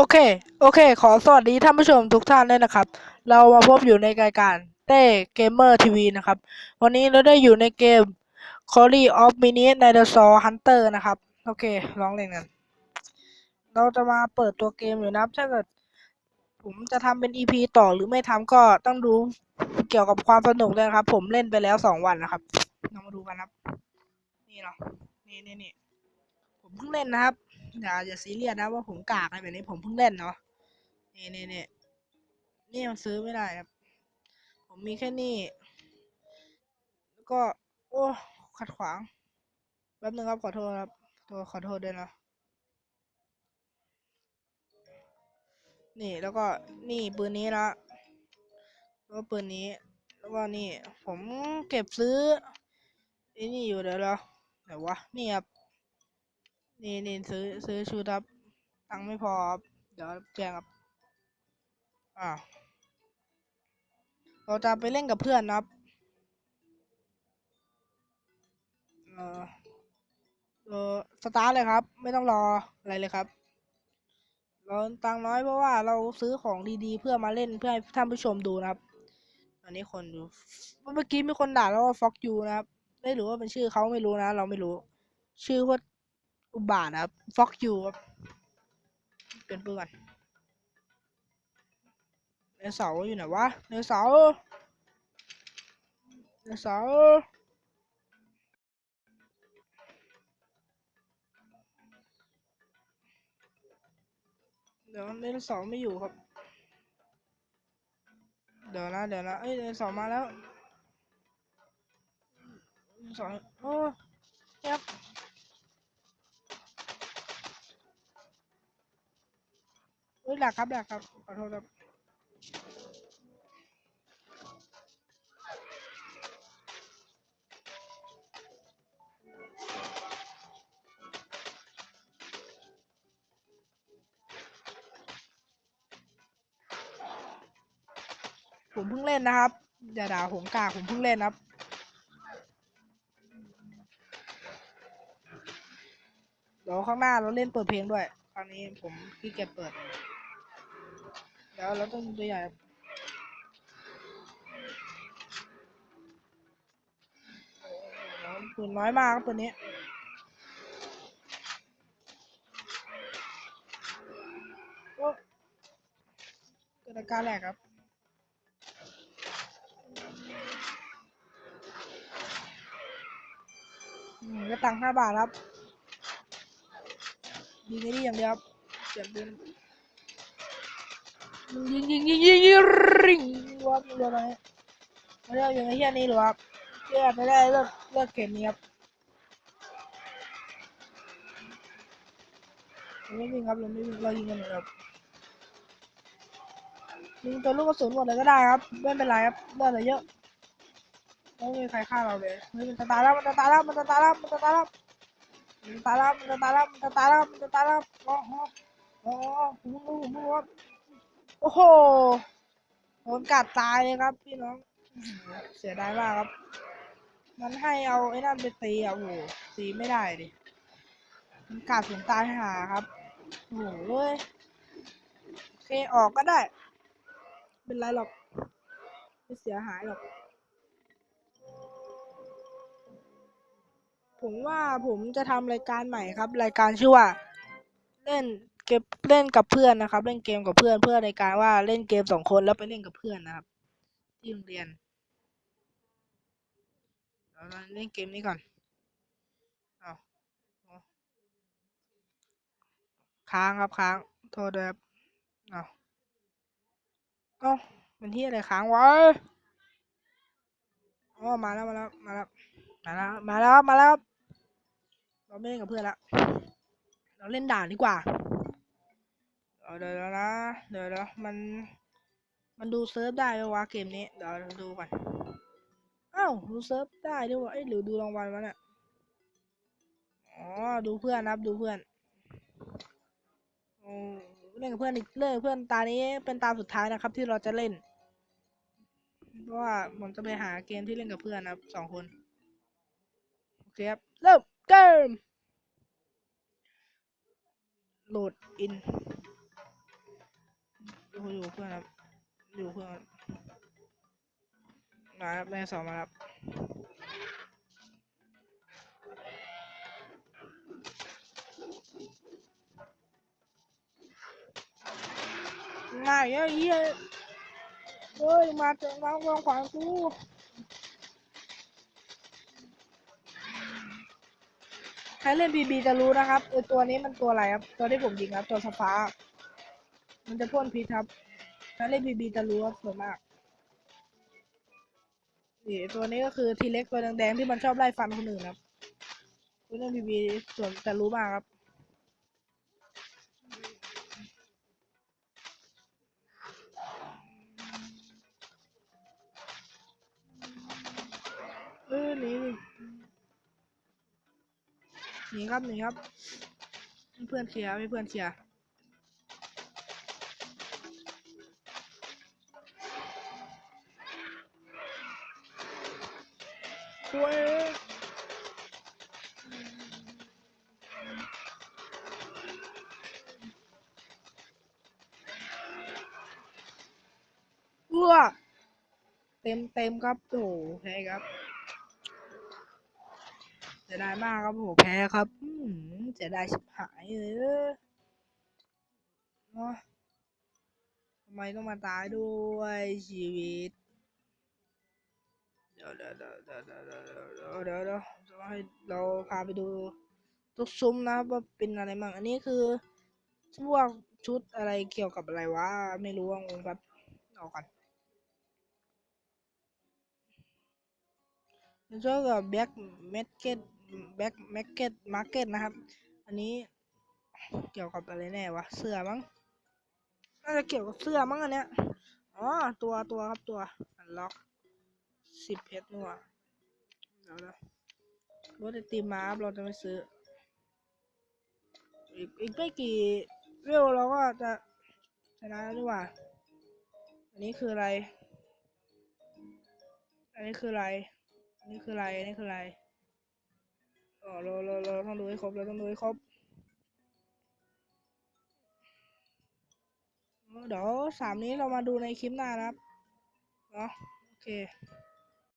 โอเค โอเค ขอสวัสดีท่านผู้ชมทุกท่านด้วยนะครับ เรามาพบอยู่ในรายการเต้เกมเมอร์ทีวีนะครับ วันนี้เราได้อยู่ในเกม c o r y of Mini Dinosaur Hunter นะครับ โอเค ลองเล่นกัน เราจะมาเปิดตัวเกมอยู่นะครับถ้าเกิดผมจะทำเป็น EP ต่อหรือไม่ทำก็ต้องดูเกี่ยวกับความสนุกเลยครับ ผมเล่นไปแล้วสองวันนะครับ เรามาดูกันครับ นี่เนาะ นี่นี่นี่ผมเพิ่งเล่นนะครับ อย่าอย่าซีเรียสนะว่าผมกากอะไรแบบนี้ผมเพิ่งเล่นเนาะนี่นี่นี่นี่มันซื้อไม่ได้ครับ ผมมีแค่นี้แล้วก็ โอ้ขัดขวางแป๊บนึงครับขอโทษครับตัวขอโทษด้วยนะนี่แล้วก็นี่ปืนนี้ละแล้วก็ปืนนี้ แล้วก็นี่ ผมเก็บซื้อไอ้นี่อยู่เดี๋ยวเราไหนวะนี่ครับ นี่นี่ซื้อซื้อชุดครับตังค์ไม่พอครับเดี๋ยวแจ้งครับอ่าเราจะไปเล่นกับเพื่อนครับเออเออสตาร์ทเลยครับ ไม่ต้องรออะไรเลยครับเราตังน้อยเพราะว่าเราซื้อของดีๆ เพื่อมาเล่นเพื่อให้ท่านผู้ชมดูนะครับตอนนี้คนดูเมื่อกี้มีคนด่าแล้วว่าฟ็อกยูนะครับไม่รู้ว่าเป็นชื่อเขาไม่รู้นะ เราไม่รู้ ชื่อว่า อุบาทนะครับฟ็อกยูครับเป็นเพื่อนเนเสาอยู่ไหนวะเนเสาเนเสาเดี๋ยวเนเสาร์ไม่อยู่ครับ เดี๋ยวนะเดี๋ยวนะเอ้ยเนเสาร์มาแล้วเนเสาร์โอ้ครับ เอ้ย หลักครับหลักครับขอโทษครับผมเพิ่งเล่นนะครับอย่าด่าผมกากผมเพิ่งเล่นครับ เดี๋ยวข้างหน้าเราเล่นเปิดเพลงด้วยคราวนี้ผมขี้เกียจเปิด ดี๋ยวเราต้องตัวใหญ่ครับโอ้โหปืนน้อยมากครับปืนนี้โอ้เกิดอาการแหลกครับอืมก็ตังค์ห้าบาทครับยิงไอ้นี่อย่างเดียวครับเสียบปืน ยิงยิงยิงยิงยิงริงวับเรืออะไรไม่ได้อย่างไอ้เหี้ยนี่หรอครับเพื่อไม่ได้เลิกเลิกเกมนี้ครับเราไม่วิ่งครับเราไม่วิ่งเรายิงกันหมดครับยิงตัวลูกกระสุนหมดเลยก็ได้ครับไม่เป็นไรครับเลือดเลือเยอะไม่มีใครฆ่าเราเลยมันจะตายแล้วมันจะตายแล้วมันจะตายแล้วมันจะตายแล้วมันจะตายแล้วมันจะตายแล้วมันจะตายแล้วมันจะตายแล้วโอ้โหโอ้โหผมรู้ผมรู้ครับ โอ้โหโดนกัดตายเลยครับ พี่น้อง เสียดายมากครับ มันให้เอาไอ้นั่นไปตีอะโอ้โหตีไม่ได้ดิ มันกัดผมตายหาครับ โอ้โหเว้ยโอเคออกก็ได้ เป็นไรหรอก ไม่เสียหายหรอก ผมว่าผมจะทำรายการใหม่ครับ รายการชื่อว่า เล่น เกมเล่นกับเพื่อนนะครับ เล่นเกมกับเพื่อนเพื่อรายการว่าเล่นเกมสองคนแล้วไปเล่นกับเพื่อนนะครับ ที่โรงเรียนเราเล่นเกมนี้ก่อนเอาเอาค้างครับค้างโทษด้วยครับเอาเอาเป็นที่อะไรค้างวะอ๋อมาแล้วมาแล้วมาแล้วมาแล้วมาแล้วมาแล้วเราไม่เล่นกับเพื่อนละเราเล่นด่านดีกว่า เอาเดี๋ยวนะ เดี๋ยวนะมัน มันดูเซิร์ฟได้ไหมวะเกมนี้ เดี๋ยวเราดูก่อนอ้าวดูเซิร์ฟได้ด้วยวะเอ้ยหรือดูรางวัลวะเนี่ย อ๋อ ดูเพื่อนนะครับ ดูเพื่อนโอ้เล่นกับเพื่อนอีกเล่นเพื่อนตานี้เป็นตาสุดท้ายนะครับ ที่เราจะเล่น เพราะว่าผมจะไปหาเกมที่เล่นกับเพื่อนนะครับสองคน โอเคครับ เริ่มเกมโหลดอิน อยู่อยู่เพื่อนครับอยู่เพื่อนมาครับแม่สองมาครับมาเยอะเหี้ยเฮ้ยมาเจอมาวางขวางกูใครเล่นบีบีจะรู้นะครับเออตัวนี้มันตัวอะไรครับ ตัวที่ผมยิงครับ ตัวสฟ้า มันจะพ่นพิษครับถ้าเล่นบีบีจะรู้ครับส่วนมากนี่ตัวนี้ก็คือทีเล็กตัวแดงๆที่มันชอบไล่ฟันคนอื่นครับตัวเล่นบีบีส่วนจะรู้มากครับเออหนีดิหนีครับหนีครับ เพื่อนเคลียร์ให้เพื่อนเคลียร์ ช่วยเอื้อเต็มเต็มครับโอ้โหแพ้ครับเสียดายมากครับโหแพ้ครับเสียดายชิบหายเลยเนาะทำไมต้องมาตายด้วยชีวิต เดี๋ยวเดี๋ยวเดี๋ยวเดี๋ยวเดี๋ยวเดี๋ยวเดี๋ยวจะให้เราพาไปดูตุกซุ้มนะว่าเป็นอะไรบ้างอันนี้คือพวกชุดอะไรเกี่ยวกับอะไรวะไม่รู้ว่างงครับออกกันแล้วกับแบ็กเมกเก็ตแบ็กเมกเก็ตมาร์เก็ตนะครับ อันนี้เกี่ยวกับอะไรแน่วะเสื้อมั้งน่าจะเกี่ยวกับเสื้อมั้งอันเนี้ยอ๋อตัวตัวครับตัวอันล็อก สิบเพชรนัวเดี๋ยวนะรถไอติมมาครับเราจะไม่ซื้อ อีกอีกไม่กี่เวลเราก็จะชนะแล้วดีกว่า อันนี้คืออะไร อันนี้คืออะไร อันนี้คืออะไร อันนี้คืออะไรอ๋อเราเราเราต้องดูให้ครบเราต้องดูให้ครบเออเดี๋ยวสามนี้เรามาดูในคลิปหน้านะครับ เนาะ โอเค